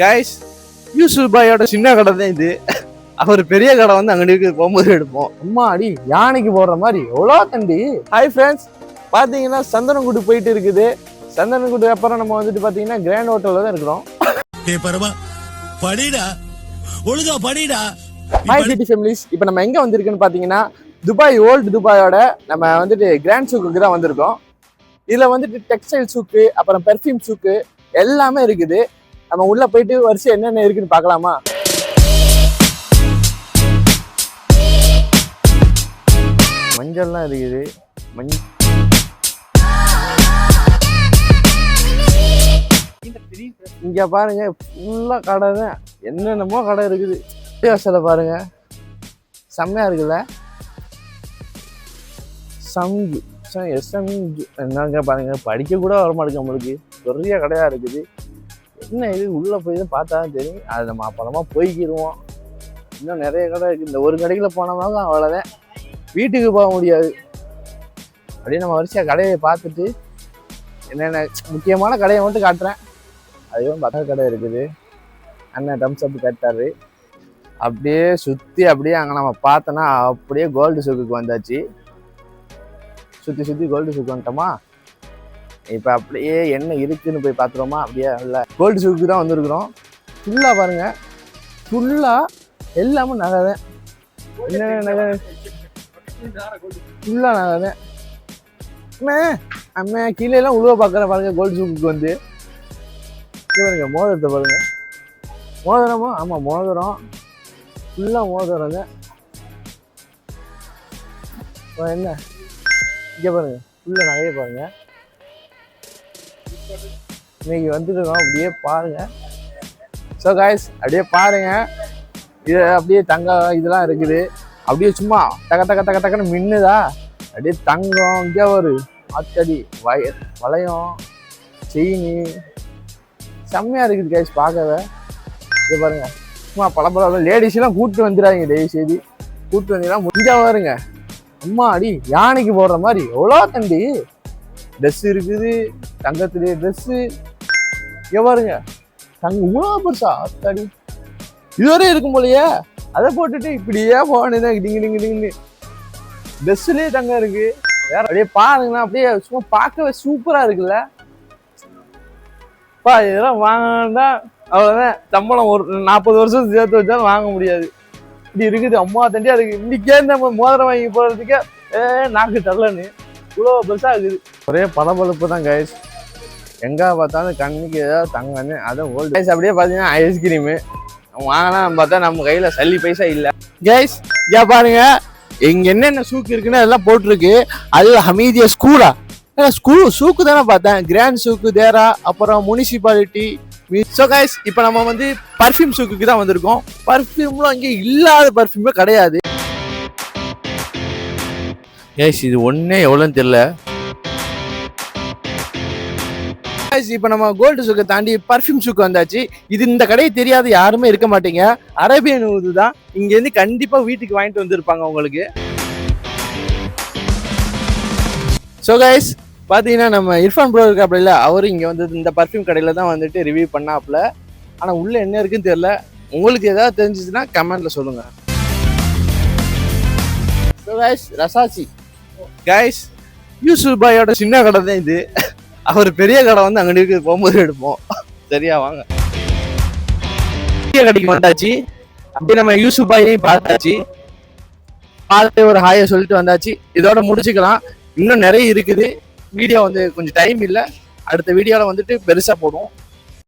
Guys Yusuf பாயோட சின்ன கடை தான் இது. அவர் பெரிய கடை வந்து அங்கே போகும்போது எடுப்போம். அம்மா அடி யானைக்கு போடுற மாதிரி? எவ்வளோ தண்டி? ஹாய் ஃப்ரெண்ட்ஸ் பார்த்தீங்கன்னா சந்தனங்குடி போயிட்டு இருக்குது. சந்தனங்குடி அப்புறம் நம்ம வந்துட்டு பார்த்தீங்கன்னா கிராண்ட் ஹோட்டலில் தான் இருக்கிறோம். படிடா ஒழுங்கா படிடா. ஹாய் சிட்டி ஃபேமிலிஸ் இப்போ நம்ம எங்கே வந்திருக்குன்னு பார்த்தீங்கன்னா துபாய் ஓல்டு துபாயோட நம்ம வந்துட்டு கிராண்ட் சூக்குக்கு தான் வந்திருக்கோம். இதில் வந்துட்டு டெக்ஸ்டைல் சூக்கு அப்புறம் பெர்ஃப்யூம் சூக்கு எல்லாமே இருக்குது. நம்ம உள்ளே போயிட்டு வரிசை என்னென்ன இருக்குன்னு பார்க்கலாமா? மஞ்சள்லாம் இருக்குது மஞ்சள் இங்க பாருங்க ஃபுல்லா கடை தான். என்னென்னமோ கடை இருக்குது. வாசல பாருங்க. செம்மையா இருக்குல்ல? சங்கு. எஸ்எம்ஜு என்னங்க பாருங்க படிக்க கூட வரமாட்டேங்க நம்மளுக்கு. பெரிய கடையா இருக்குது. என்ன இது? உள்ள போய் தான் பார்த்தா தெரியும். அது நம்ம அப்புறமா போய்க்கிடுவோம் இன்னும் நிறைய கடை இருக்கு. இந்த ஒரு கடைக்குள்ள போனோம்னா அவ்வளோதான் வீட்டுக்கு போக முடியாது. அப்படியே நம்ம வரிசையாக கடையை பார்த்துட்டு என்னென்ன முக்கியமான கடையை மட்டும் காட்டுறேன். அதுவும் பக்கத்து கடை இருக்குது. அண்ணன் டம்ஸ் அப் அப்படியே சுற்றி அப்படியே அங்கே நம்ம பார்த்தோன்னா அப்படியே கோல்டு சுக்குக்கு வந்தாச்சு. சுற்றி சுற்றி கோல்டு சுக்கு வந்துட்டோமா? இப்போ அப்படியே என்ன இருக்குன்னு போய் பார்த்துருவோமா? அப்படியே இல்லை கோல்டு சுக்கு தான் வந்திருக்கிறோம். ஃபுல்லாக பாருங்க. ஃபுல்லாக எல்லாமே நகை தான் என்னென்ன நகை? ஃபுல்லாக நகை தான் அண்ணே அண்ணே கீழே உழுவ பார்க்குறேன் பாருங்க கோல்டு சுக்குக்கு வந்து. இங்க பாருங்க மோதிரத்தை பாருங்க. மோதிரமா? ஆமாம் மோதிரம். ஃபுல்லாக மோதிரங்க அப்புறம் என்ன? இங்கே பாருங்க ஃபுல்லாக நகையை பாருங்கள் இன்னைக்கு வந்துருக்கோம் அப்படியே பாருங்க. ஸோ காய்ஸ் அப்படியே பாருங்க. இது அப்படியே தங்க இதெல்லாம் இருக்குது. அப்படியே சும்மா டக டக டக டக்குன்னு மின்னுதா? அப்படியே தங்கம் இங்கே ஒரு ஆத்தடி வய வளையம் செயினி. செம்மையாக இருக்குது கைஸ் பார்க்கவே. இங்க பாருங்க. சும்மா பல லேடிஸ் கூப்பிட்டு கூட்டு வந்துடாதீங்க தயவு செய்து கூப்பிட்டு வந்தீங்கன்னா முடிஞ்சா பாருங்க. அம்மா அடி யானைக்கு போடுற மாதிரி. எவ்வளோ தண்டி ட்ரெஸ் இருக்குது தங்கத்துலேயே ட்ரெஸ்ஸு இங்க பாருங்க. தங்க இவ்வளோ பெருசா? அத்தாடி. இதுவரை இருக்கும் போலயே அதை போட்டுட்டு இப்படியே போனேன் டிங்கு டிங்கு டிங்கு ட்ரெஸ்ஸுலேயே தங்கம் இருக்கு. வேற அப்படியே பாருங்கண்ணா அப்படியே சும்மா பார்க்கவே சூப்பராக இருக்குல்ல. பா இதெல்லாம் வாங்கினா அவ்வளோதான் சம்பளம் ஒரு நாற்பது வருஷம் சேர்த்து வச்சாலும் வாங்க முடியாது. இப்படி இருக்குது அம்மா தண்டியாக இருக்குது இன்னைக்கே நம்ம மோதிரம் வாங்கி போகிறதுக்கே ஏ நாக்கு தள்ளன்னு. இவ்வளோ பெருசாக இருக்குது. ஒரே பளபளப்பு தான் கைஸ் எங்கே பார்த்தாலும் கண்ணுக்கு ஏதாவது தங்கன்னு அதுவும் ஓல்டு கைஸ் அப்படியே பார்த்தீங்கன்னா ஐஸ்கிரீமு வாங்கலாம் பார்த்தா நம்ம கையில் சல்லி பைசா இல்லை. கைஸ் ஏன் பாருங்க. இங்கே என்னென்ன சூக்கு இருக்குன்னு அதெல்லாம் போட்டிருக்கு. அது ஹமீதியா ஸ்கூலா ஸ்கூல் சூக்கு தானே பார்த்தேன். கிராண்ட் சூக்கு தேரா அப்புறம் முனிசிபாலிட்டி ஸோ கைஸ் இப்போ நம்ம வந்து பர்ஃப்யூம் சூக்குக்கு தான் வந்திருக்கோம். பர்ஃப்யூம்லாம் அங்கே இல்லாத பர்ஃப்யூமே கிடையாது. கைஸ் இது ஒன்றே எவ்வளோன்னு தெரியல. கைஸ் இப்போ நம்ம கோல்டு சுக்கை தாண்டி பர்ஃப்யூம் சுக்கு வந்தாச்சு. இது இந்த கடையை தெரியாத யாருமே இருக்க மாட்டீங்க. அரேபியன் ஊது தான். இங்கேருந்து கண்டிப்பாக வீட்டுக்கு வாங்கிட்டு வந்திருப்பாங்க உங்களுக்கு. ஸோ கைஸ் பார்த்தீங்கன்னா நம்ம இர்ஃபான் ப்ரோ இருக்காப்புல அவரும் இங்கே வந்து இந்த பர்ஃப்யூம் கடையில் தான் வந்துட்டு ரிவ்யூ பண்ணாப்புல ஆனால் உள்ளே என்ன இருக்குன்னு தெரியல. உங்களுக்கு ஏதாவது தெரிஞ்சிச்சுன்னா கமெண்ட்டில் சொல்லுங்கள் ஸோ கைஸ் ரசாசி கைஸ் யூசுப் பாயோட சின்ன கடை தான் இது. அவர் பெரிய கடை வந்து அங்கே போகும்போது எடுப்போம். சரியா வாங்க. பெரிய கடைக்கு வந்தாச்சு. அப்படியே நம்ம யூசுப் பாயையும் பார்த்தாச்சு. பார்த்து ஒரு ஹாயை சொல்லிட்டு வந்தாச்சு. இதோட முடிச்சுக்கலாம். இன்னும் நிறைய இருக்குது. வீடியோ வந்து கொஞ்சம் டைம் இல்லை. அடுத்த வீடியோவில் வந்துட்டு பெருசாக போடுவோம்.